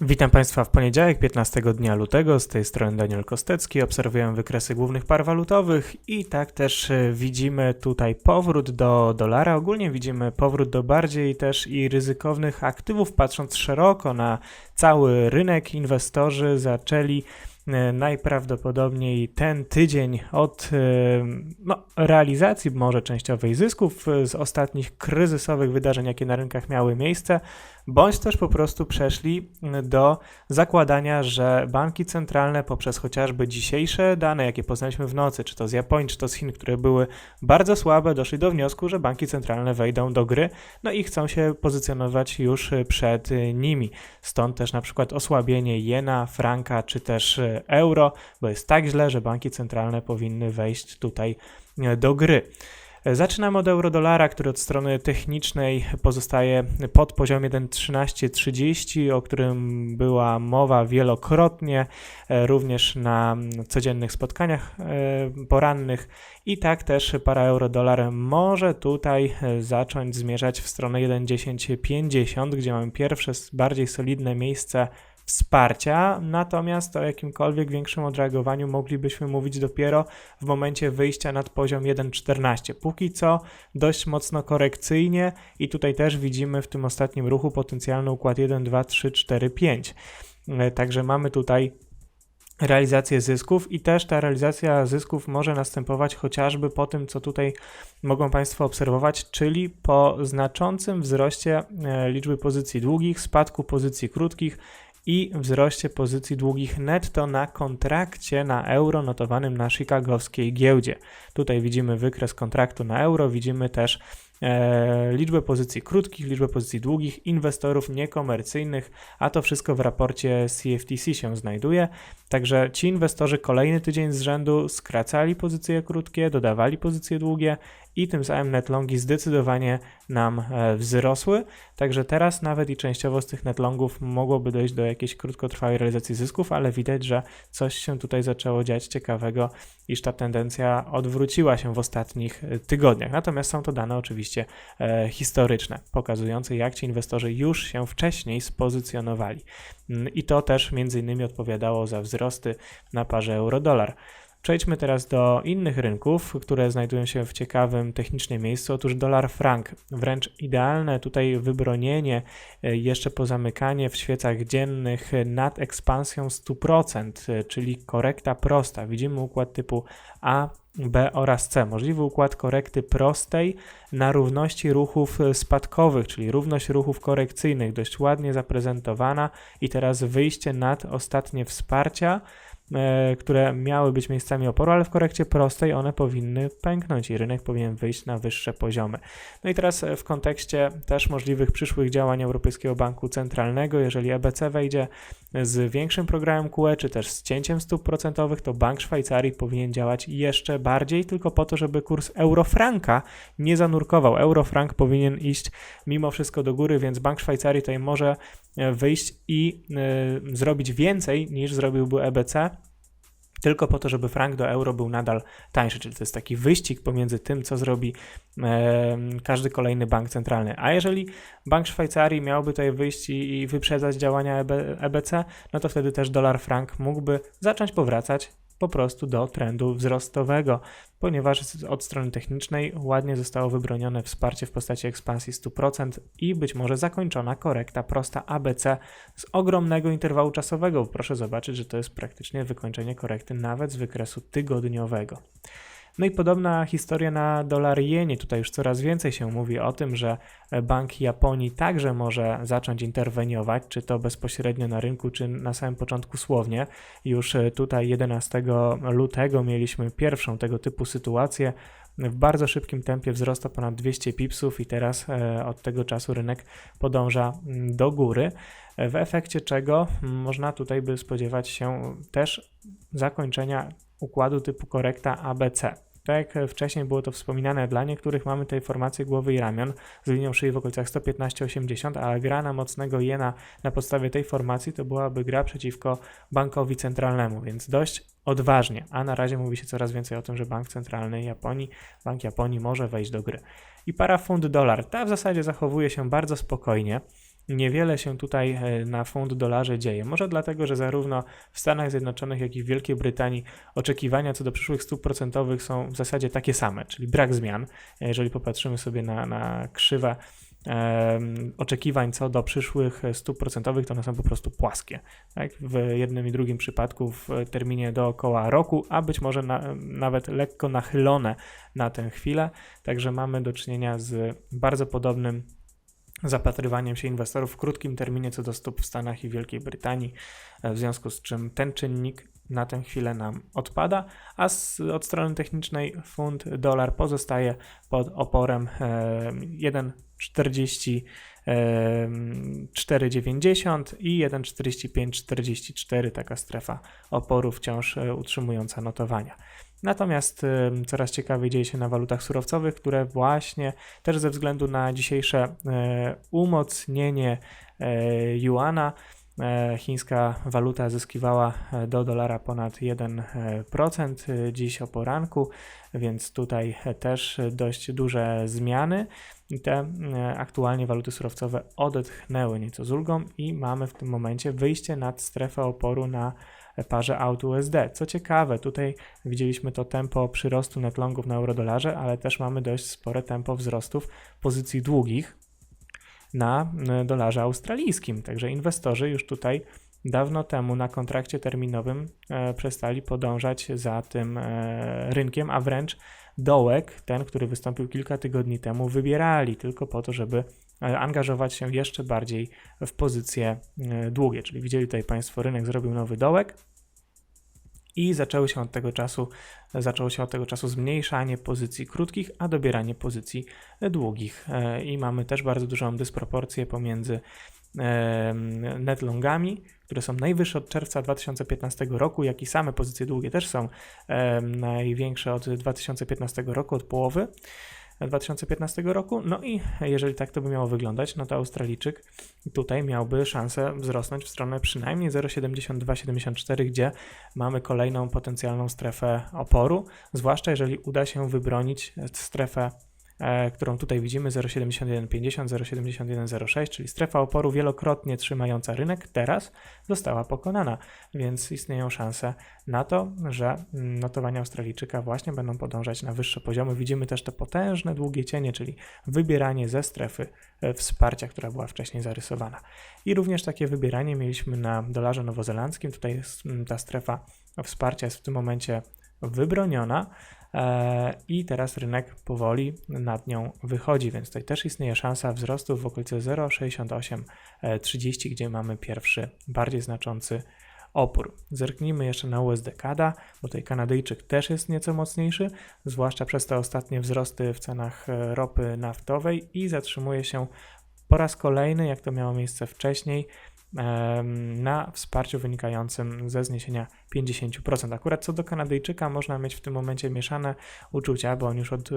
Witam Państwa w poniedziałek, 15 dnia lutego. Z tej strony Daniel Kostecki. Obserwuję wykresy głównych par walutowych i tak też e, widzimy tutaj powrót do dolara. Ogólnie widzimy powrót do bardziej też i ryzykownych aktywów. Patrząc szeroko na cały rynek, inwestorzy zaczęli najprawdopodobniej ten tydzień od e, no, realizacji może częściowej zysków e, z ostatnich kryzysowych wydarzeń, jakie na rynkach miały miejsce, bądź też po prostu przeszli do zakładania, że banki centralne poprzez chociażby dzisiejsze dane, jakie poznaliśmy w nocy, czy to z Japonii, czy to z Chin, które były bardzo słabe, doszli do wniosku, że banki centralne wejdą do gry, no i chcą się pozycjonować już e, przed e, nimi. Stąd też na przykład osłabienie jena, franka, czy też e, euro, bo jest tak źle, że banki centralne powinny wejść tutaj e, do gry. Zaczynamy od euro-dolara, który od strony technicznej pozostaje pod poziomem 1,1330, o którym była mowa wielokrotnie, e, również na codziennych spotkaniach e, porannych. I tak też para euro-dolar może tutaj zacząć zmierzać w stronę 1,1050, gdzie mamy pierwsze bardziej solidne miejsce wsparcia, natomiast o jakimkolwiek większym odreagowaniu moglibyśmy mówić dopiero w momencie wyjścia nad poziom 1,14. Póki co dość mocno korekcyjnie i tutaj też widzimy w tym ostatnim ruchu potencjalny układ 1, 2, 3, 4, 5. E, Także mamy tutaj realizację zysków i też ta realizacja zysków może następować chociażby po tym, co tutaj mogą Państwo obserwować, czyli po znaczącym wzroście e, liczby pozycji długich, spadku pozycji krótkich i wzroście pozycji długich netto na kontrakcie na euro notowanym na chicagowskiej giełdzie. Tutaj widzimy wykres kontraktu na euro, widzimy też e, liczbę pozycji krótkich, liczbę pozycji długich, inwestorów niekomercyjnych, a to wszystko w raporcie CFTC się znajduje. Także ci inwestorzy kolejny tydzień z rzędu skracali pozycje krótkie, dodawali pozycje długie i tym samym netlongi zdecydowanie nam e, wzrosły. Także teraz nawet i częściowo z tych netlongów mogłoby dojść do jakiejś krótkotrwałej realizacji zysków, ale widać, że coś się tutaj zaczęło dziać ciekawego, iż ta tendencja odwróciła się w ostatnich e, tygodniach. Natomiast są to dane oczywiście e, historyczne, pokazujące jak ci inwestorzy już się wcześniej spozycjonowali. Mm, I to też między innymi odpowiadało za wzrosty na parze euro-dolar. Przejdźmy teraz do innych rynków, które znajdują się w ciekawym technicznie miejscu. Otóż dolar frank, wręcz idealne tutaj wybronienie, e, jeszcze pozamykanie w świecach dziennych nad ekspansją 100%, e, czyli korekta prosta. Widzimy układ typu A, B oraz C. Możliwy układ korekty prostej na równości ruchów spadkowych, czyli równość ruchów korekcyjnych, dość ładnie zaprezentowana i teraz wyjście nad ostatnie wsparcia które miały być miejscami oporu, ale w korekcie prostej one powinny pęknąć i rynek powinien wyjść na wyższe poziomy. No i teraz e, w kontekście też możliwych przyszłych działań Europejskiego Banku Centralnego, jeżeli EBC wejdzie z większym programem QE, czy też z cięciem stóp procentowych, to Bank Szwajcarii powinien działać jeszcze bardziej, tylko po to, żeby kurs eurofranka nie zanurkował. Eurofrank powinien iść mimo wszystko do góry, więc Bank Szwajcarii tutaj może e, wyjść i e, zrobić więcej niż zrobiłby EBC, tylko po to, żeby frank do euro był nadal tańszy. Czyli to jest taki wyścig pomiędzy tym, co zrobi e, każdy kolejny bank centralny. A jeżeli Bank Szwajcarii miałby tutaj wyjść i, i wyprzedzać działania EB, EBC, no to wtedy też dolar frank mógłby zacząć powracać po prostu do trendu wzrostowego, ponieważ od strony technicznej ładnie zostało wybronione wsparcie w postaci ekspansji 100% i być może zakończona korekta prosta ABC z ogromnego interwału czasowego. Proszę zobaczyć, że to jest praktycznie wykończenie korekty nawet z wykresu tygodniowego. No i podobna historia na dolar jenie. Tutaj już coraz więcej się mówi o tym, że Bank Japonii także może zacząć interweniować, czy to bezpośrednio na rynku, czy na samym początku słownie. Już e, tutaj 11 lutego mieliśmy pierwszą tego typu sytuację. W bardzo szybkim tempie wzrostu ponad 200 pipsów i teraz e, od tego czasu rynek podąża mm, do góry, w efekcie czego mm, można tutaj by spodziewać się też zakończenia układu typu korekta ABC. Tak jak wcześniej było to wspominane, dla niektórych mamy tutaj formację głowy i ramion z linią szyi w okolicach 115-80, a gra na mocnego jena na podstawie tej formacji to byłaby gra przeciwko bankowi centralnemu, więc dość odważnie. A na razie mówi się coraz więcej o tym, że bank centralny Japonii, bank Japonii może wejść do gry. I para funt dolar, ta w zasadzie zachowuje się bardzo spokojnie. Niewiele się tutaj e, na funt dolarze dzieje. Może dlatego, że zarówno w Stanach Zjednoczonych, jak i w Wielkiej Brytanii oczekiwania co do przyszłych stóp procentowych są w zasadzie takie same, czyli brak zmian. Jeżeli popatrzymy sobie na, na krzywę em, oczekiwań co do przyszłych stóp procentowych, to one są po prostu płaskie. Tak? W jednym i drugim przypadku w terminie dookoła roku, a być może na, nawet lekko nachylone na tę chwilę. Także mamy do czynienia z bardzo podobnym zapatrywaniem się inwestorów w krótkim terminie co do stóp w Stanach i Wielkiej Brytanii, e, w związku z czym ten czynnik na tę chwilę nam odpada, a z, od strony technicznej funt dolar pozostaje pod oporem e, 1,40 e, 4,90 i 1,45,44 taka strefa oporu wciąż e, utrzymująca notowania. Natomiast coraz ciekawiej dzieje się na walutach surowcowych, które właśnie też ze względu na dzisiejsze e, umocnienie e, juana e, chińska waluta zyskiwała do dolara ponad 1% e, dziś o poranku, więc tutaj też dość duże zmiany. Te aktualnie waluty surowcowe odetchnęły nieco z ulgą i mamy w tym momencie wyjście nad strefę oporu na parze AUD-USD. Co ciekawe, tutaj widzieliśmy to tempo przyrostu netlongów na eurodolarze, ale też mamy dość spore tempo wzrostów pozycji długich na e, dolarze australijskim. Także inwestorzy już tutaj dawno temu na kontrakcie terminowym e, przestali podążać za tym e, rynkiem, a wręcz dołek, ten, który wystąpił kilka tygodni temu, wybierali tylko po to, żeby angażować się jeszcze bardziej w pozycje e, długie. Czyli widzieli tutaj Państwo, rynek zrobił nowy dołek i zaczęły się od tego czasu, zaczęło się od tego czasu zmniejszanie pozycji krótkich, a dobieranie pozycji długich. E, I mamy też bardzo dużą dysproporcję pomiędzy em, netlongami, które są najwyższe od czerwca 2015 roku, jak i same pozycje długie też są największe od 2015 roku, od połowy 2015 roku. No i jeżeli tak to by miało wyglądać, no to Australijczyk tutaj miałby szansę wzrosnąć w stronę przynajmniej 0,7274, gdzie mamy kolejną potencjalną strefę oporu, zwłaszcza jeżeli uda się wybronić strefę którą tutaj widzimy 0,7150, 0,7106, czyli strefa oporu wielokrotnie trzymająca rynek, teraz została pokonana, więc istnieją szanse na to, że notowania Australijczyka właśnie będą podążać na wyższe poziomy. Widzimy też te potężne, długie cienie, czyli wybieranie ze strefy e, wsparcia, która była wcześniej zarysowana. I również takie wybieranie mieliśmy na dolarze nowozelandzkim. Tutaj ta strefa wsparcia jest w tym momencie wybroniona. E, I teraz rynek powoli nad nią wychodzi, więc tutaj też istnieje szansa wzrostu w okolicy 0,6830, gdzie mamy pierwszy, bardziej znaczący opór. Zerknijmy jeszcze na USD CADA, bo tutaj Kanadyjczyk też jest nieco mocniejszy, zwłaszcza przez te ostatnie wzrosty w cenach e, ropy naftowej i zatrzymuje się po raz kolejny, jak to miało miejsce wcześniej, na wsparciu wynikającym ze zniesienia 50%. Akurat co do Kanadyjczyka można mieć w tym momencie mieszane uczucia, bo on już od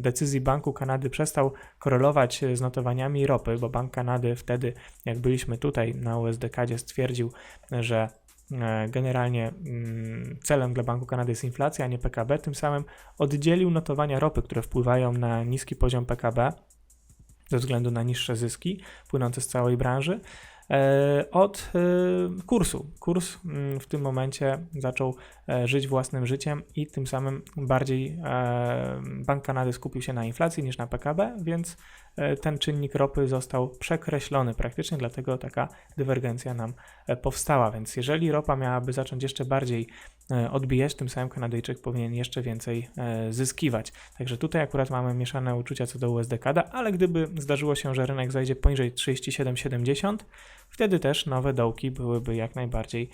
decyzji Banku Kanady przestał korelować e, z notowaniami ropy, bo Bank Kanady wtedy, jak byliśmy tutaj na USDK, stwierdził, że e, generalnie mm, celem dla Banku Kanady jest inflacja, a nie PKB. Tym samym oddzielił notowania ropy, które wpływają na niski poziom PKB ze względu na niższe zyski płynące z całej branży od e, kursu. Kurs mm, w tym momencie zaczął e, żyć własnym życiem i tym samym bardziej e, Bank Kanady skupił się na inflacji niż na PKB, więc e, ten czynnik ropy został przekreślony praktycznie, dlatego taka dywergencja nam e, powstała. Więc jeżeli ropa miałaby zacząć jeszcze bardziej e, odbijać, tym samym Kanadyjczyk powinien jeszcze więcej e, zyskiwać. Także tutaj akurat mamy mieszane uczucia co do USD CAD, ale gdyby zdarzyło się, że rynek zajdzie poniżej 37,70, wtedy też nowe dołki byłyby jak najbardziej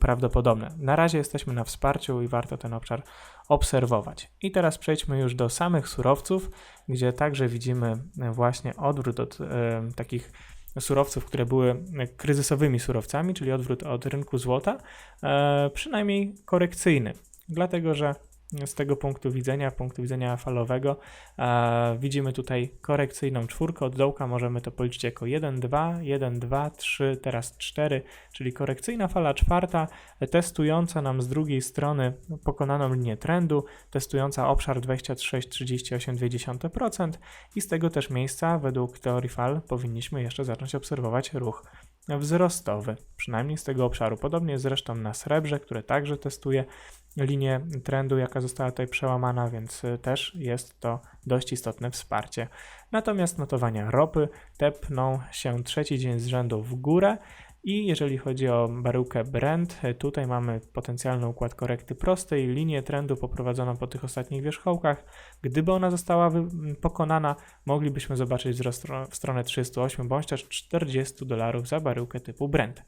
prawdopodobne. Na razie jesteśmy na wsparciu i warto ten obszar obserwować. I teraz przejdźmy już do samych surowców, gdzie także widzimy e, właśnie odwrót od e, takich surowców, które były e, kryzysowymi surowcami, czyli odwrót od rynku złota, e, przynajmniej korekcyjny, dlatego że z tego punktu widzenia, punktu widzenia falowego. E, widzimy tutaj korekcyjną czwórkę, od dołka możemy to policzyć jako 1, 2, 1, 2, 3, teraz 4, czyli korekcyjna fala czwarta, testująca nam z drugiej strony pokonaną linię trendu, testująca obszar 26,38% i z tego też miejsca według teorii fal powinniśmy jeszcze zacząć obserwować ruch wzrostowy, przynajmniej z tego obszaru. Podobnie zresztą na srebrze, które także testuje linię trendu, jaka została tutaj przełamana, więc y, też jest to dość istotne wsparcie. Natomiast notowania ropy tepną się trzeci dzień z rzędu w górę. I jeżeli chodzi o baryłkę Brent, y, tutaj mamy potencjalny układ korekty prostej, linię trendu poprowadzoną po tych ostatnich wierzchołkach. Gdyby ona została pokonana, moglibyśmy zobaczyć wzrost w stronę 308 bądź też 40 dolarów za baryłkę typu Brent.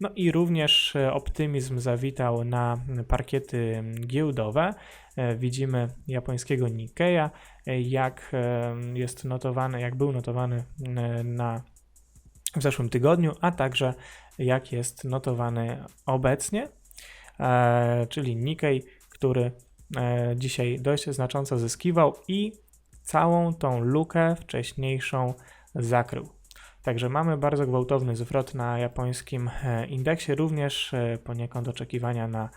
No i również e, optymizm zawitał na parkiety giełdowe. E, Widzimy japońskiego Nikkeia, e, jak e, jest notowany, jak był notowany e, na w zeszłym tygodniu, a także jak jest notowany obecnie, e, czyli Nikkei, który e, dzisiaj dość znacząco zyskiwał i całą tą lukę wcześniejszą zakrył. Także mamy bardzo gwałtowny zwrot na japońskim e, indeksie, również poniekąd oczekiwania na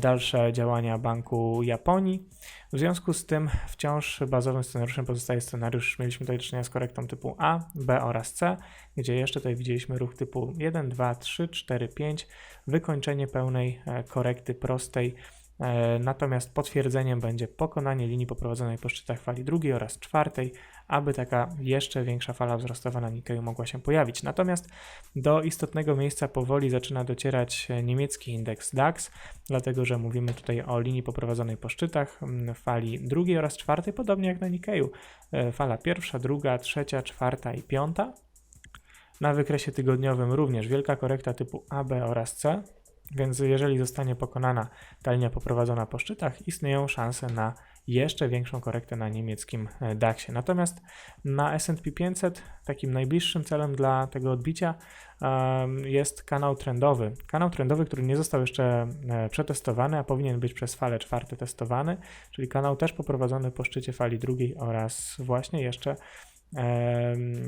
dalsze działania Banku Japonii. W związku z tym wciąż bazowym scenariuszem pozostaje scenariusz, mieliśmy tutaj do czynienia z korektą typu A, B oraz C, gdzie jeszcze tutaj widzieliśmy ruch typu 1, 2, 3, 4, 5, wykończenie pełnej e, korekty prostej. E, Natomiast potwierdzeniem będzie pokonanie linii poprowadzonej po szczytach fali drugiej oraz czwartej, aby taka jeszcze większa fala wzrostowa na Nikkei mogła się pojawić. Natomiast do istotnego miejsca powoli zaczyna docierać e, niemiecki indeks DAX, dlatego że mówimy tutaj o linii poprowadzonej po szczytach fali drugiej oraz czwartej, podobnie jak na Nikkeiu. E, Fala pierwsza, druga, trzecia, czwarta i piąta. Na wykresie tygodniowym również wielka korekta typu A, B oraz C, więc jeżeli zostanie pokonana ta linia poprowadzona po szczytach, istnieją szanse na jeszcze większą korektę na niemieckim e, DAXie. Natomiast na S&P 500 takim najbliższym celem dla tego odbicia em, jest kanał trendowy. Kanał trendowy, który nie został jeszcze e, przetestowany, a powinien być przez falę czwarty testowany, czyli kanał też poprowadzony po szczycie fali drugiej oraz właśnie jeszcze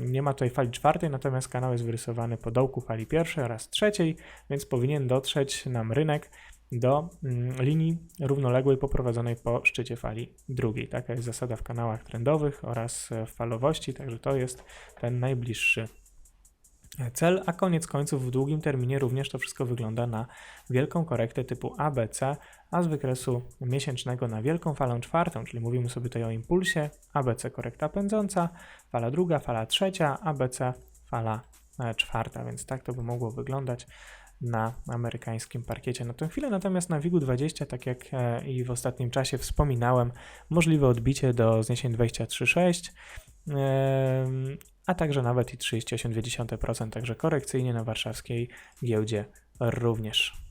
Nie ma tutaj fali czwartej, natomiast kanał jest wyrysowany po dołku fali pierwszej oraz trzeciej, więc powinien dotrzeć nam rynek do mm, linii równoległej poprowadzonej po szczycie fali drugiej. Taka jest zasada w kanałach trendowych oraz e, w falowości, także to jest ten najbliższy cel, a koniec końców w długim terminie również to wszystko wygląda na wielką korektę typu ABC, a z wykresu miesięcznego na wielką falę czwartą, czyli mówimy sobie tutaj o impulsie, ABC korekta pędząca, fala druga, fala trzecia, ABC fala e, czwarta, więc tak to by mogło wyglądać na amerykańskim parkiecie. Na tę chwilę natomiast na WIG-20, tak jak e, i w ostatnim czasie wspominałem, możliwe odbicie do zniesień 23,6, em, a także nawet i 38,2%, także korekcyjnie na warszawskiej giełdzie również.